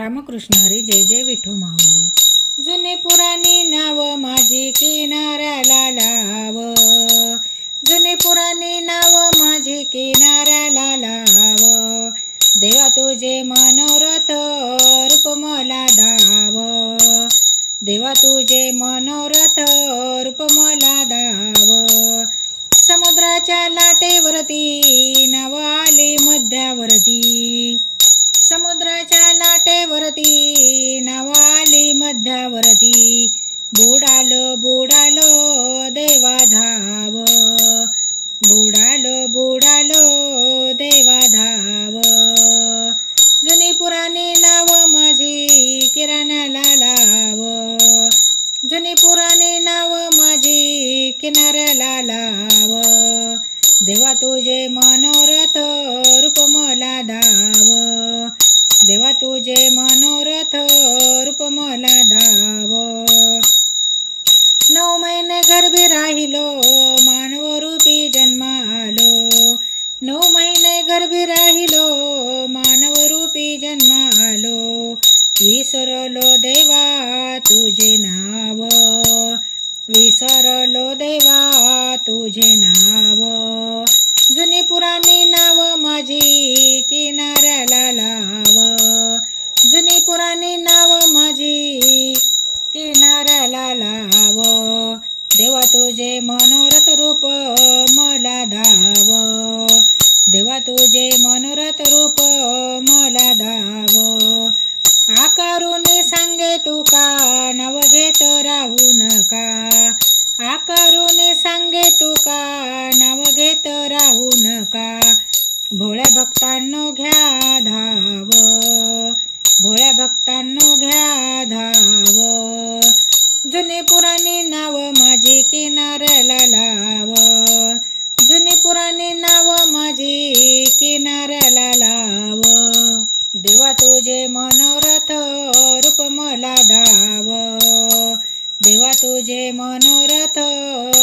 रामकृष्ण हरी जय जय विठू माऊली. जुने पुराणे नाव माझी किनाऱ्याला लाव. जुने पुराणे नाव माझे किनाऱ्याला लाव. देवा तुझे मनोरथ रूप मला दाव. देवा तुझे मनोरथ रूप मला दाव. समुद्राच्या लाटेवरती नाव आले मध्यावरती. ओढ्यावरती बुडाल बुडाल देवा धाव. बुडाल बुडाल देवा धाव. जुनी पुराणी नाव माझी किराण्याला लाव. जुनी पुराणी नाव माझी किनाऱ्याला लाव. देवा तुझे मनोरथ रूप मला धाव देवा तुझे मनोरथ रूप मला दाव. नऊ महिने गर्भी राहिलो मानव रूपी जन्मालो. नऊ महिने गर्भी राहिलो मानव रूपी जन्मालो. विसरलो देवा तुझे नाव. विसरलो देवा तुझे नाव. जुनी पुराणी नाव माझी किनाऱ्याला तुझे मनोरथ रूप मला धाव. देवा तुझे मनोरथ रूप मला धाव. आकारून सांगे तुका नव घेत राहू नका. आकारून सांगे तुका नाव घेत राहू नका. भोळ्या भक्त देवा तुझे